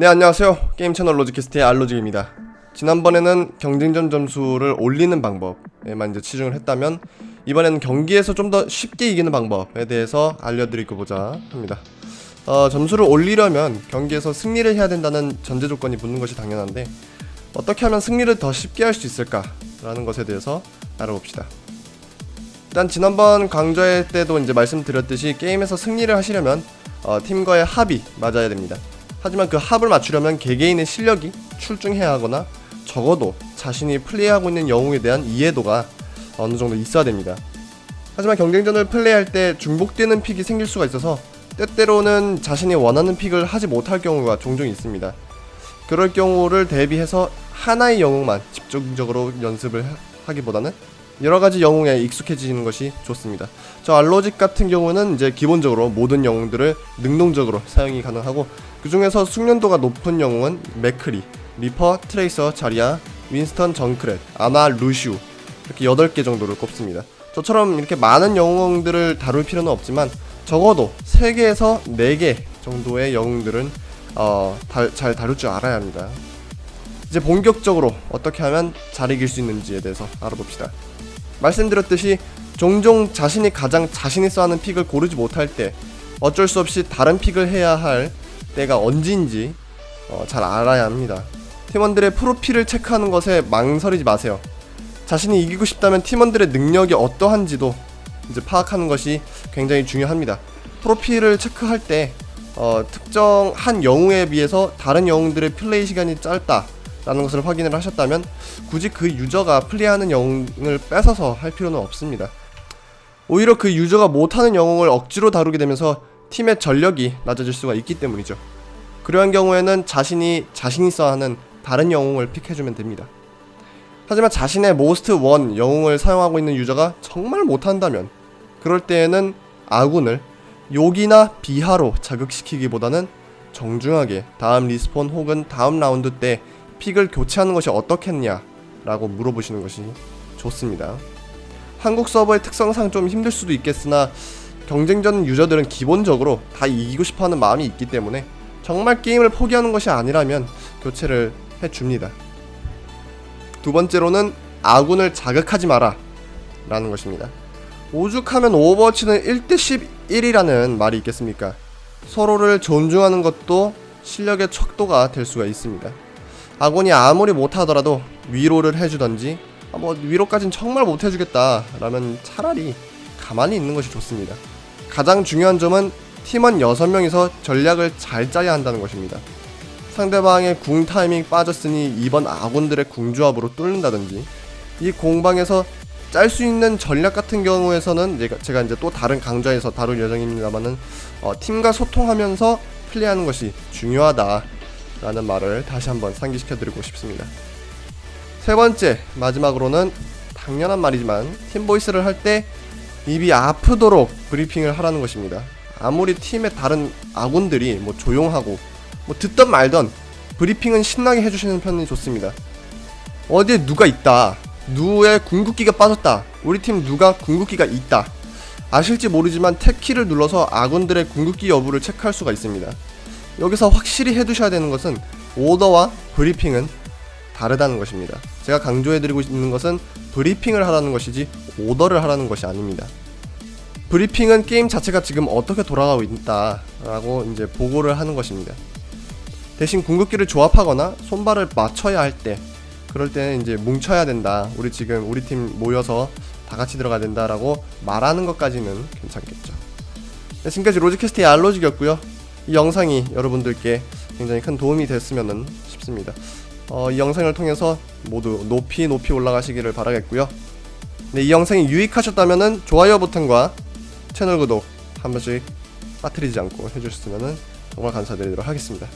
네 안녕하세요. 게임 채널 로지캐스트의 알로직입니다. 지난번에는 경쟁전 점수를 올리는 방법에만 이제 치중을 했다면 이번에는 경기에서 좀 더 쉽게 이기는 방법에 대해서 알려드리고자 합니다. 어, 점수를 올리려면 경기에서 승리를 해야 된다는 전제 조건이 붙는 것이 당연한데 어떻게 하면 승리를 더 쉽게 할 수 있을까 라는 것에 대해서 알아봅시다. 일단 지난번 강좌회 때도 이제 말씀드렸듯이 게임에서 승리를 하시려면 어, 팀과의 합이 맞아야 됩니다. 하지만 그 합을 맞추려면 개개인의 실력이 출중해야 하거나 적어도 자신이 플레이하고 있는 영웅에 대한 이해도가 어느 정도 있어야 됩니다. 하지만 경쟁전을 플레이할 때 중복되는 픽이 생길 수가 있어서 때때로는 자신이 원하는 픽을 하지 못할 경우가 종종 있습니다. 그럴 경우를 대비해서 하나의 영웅만 집중적으로 연습을 하- 하기보다는 여러 가지 영웅에 익숙해지는 것이 좋습니다. 저 알로직 같은 경우는 이제 기본적으로 모든 영웅들을 능동적으로 사용이 가능하고 그 중에서 숙련도가 높은 영웅은 맥크리, 리퍼, 트레이서, 자리아, 윈스턴, 정크렛, 아나, 루시우 이렇게 8개 정도를 꼽습니다. 저처럼 이렇게 많은 영웅들을 다룰 필요는 없지만 적어도 3개에서 4개 정도의 영웅들은 어, 다- 잘 다룰 줄 알아야 합니다. 이제 본격적으로 어떻게 하면 잘 이길 수 있는지에 대해서 알아봅시다. 말씀드렸듯이 종종 자신이 가장 자신 있어 하는 픽을 고르지 못할 때 어쩔 수 없이 다른 픽을 해야 할 때가 언제인지 어, 잘 알아야 합니다. 팀원들의 프로필을 체크하는 것에 망설이지 마세요. 자신이 이기고 싶다면 팀원들의 능력이 어떠한지도 이제 파악하는 것이 굉장히 중요합니다. 프로필을 체크할 때 어, 특정 한 영웅에 비해서 다른 영웅들의 플레이 시간이 짧다 라는 것을 확인을 하셨다면 굳이 그 유저가 플레이하는 영웅을 뺏어서 할 필요는 없습니다. 오히려 그 유저가 못하는 영웅을 억지로 다루게 되면서 팀의 전력이 낮아질 수가 있기 때문이죠. 그러한 경우에는 자신이 자신 있어 하는 다른 영웅을 픽해주면 됩니다. 하지만 자신의 모스트 원 영웅을 사용하고 있는 유저가 정말 못한다면 그럴 때에는 아군을 욕이나 비하로 자극시키기보다는 정중하게 다음 리스폰 혹은 다음 라운드 때 픽을 교체하는 것이 어떻겠냐 라고 물어보시는 것이 좋습니다. 한국 서버의 특성상 좀 힘들 수도 있겠으나 경쟁전 유저들은 기본적으로 다 이기고 싶어 하는 마음이 있기 때문에 정말 게임을 포기하는 것이 아니라면 교체를 해줍니다. 두 번째로는 아군을 자극하지 마라 라는 것입니다. 오죽하면 오버워치는 1대 11이라는 말이 있겠습니까? 서로를 존중하는 것도 실력의 척도가 될 수가 있습니다. 아군이 아무리 못하더라도 위로를 해주던지 아, 뭐 위로까진 정말 못해주겠다 라면 차라리 가만히 있는 것이 좋습니다. 가장 중요한 점은 팀원 6명이서 전략을 잘 짜야 한다는 것입니다. 상대방의 궁 타이밍 빠졌으니 이번 아군들의 궁조합으로 뚫는다든지 이 공방에서 짤 수 있는 전략 같은 경우에서는 제가, 제가 이제 또 다른 강좌에서 다룰 예정입니다만은 어, 팀과 소통하면서 플레이하는 것이 중요하다 라는 말을 다시 한번 상기시켜드리고 싶습니다. 세 번째 마지막으로는 당연한 말이지만 팀 보이스를 할 때 입이 아프도록 브리핑을 하라는 것입니다. 아무리 팀의 다른 아군들이 뭐 조용하고 뭐 듣던 말던 브리핑은 신나게 해주시는 편이 좋습니다. 어디에 누가 있다. 누의 궁극기가 빠졌다. 우리 팀 누가 궁극기가 있다. 아실지 모르지만 탭키를 눌러서 아군들의 궁극기 여부를 체크할 수가 있습니다. 여기서 확실히 해두셔야 되는 것은 오더와 브리핑은 다르다는 것입니다. 제가 강조해드리고 있는 것은 브리핑을 하라는 것이지 오더를 하라는 것이 아닙니다. 브리핑은 게임 자체가 지금 어떻게 돌아가고 있다라고 이제 보고를 하는 것입니다. 대신 궁극기를 조합하거나 손발을 맞춰야 할 때 그럴 때는 이제 뭉쳐야 된다. 우리 지금 우리 팀 모여서 다 같이 들어가야 된다라고 말하는 것까지는 괜찮겠죠. 네, 지금까지 로지캐스트의 알로직이었고요. 이 영상이 여러분들께 굉장히 큰 도움이 됐으면 싶습니다. 어, 이 영상을 통해서 모두 높이 높이 올라가시기를 바라겠고요. 네, 이 영상이 유익하셨다면 좋아요 버튼과 채널 구독 한 번씩 빠뜨리지 않고 해주셨으면 정말 감사드리도록 하겠습니다.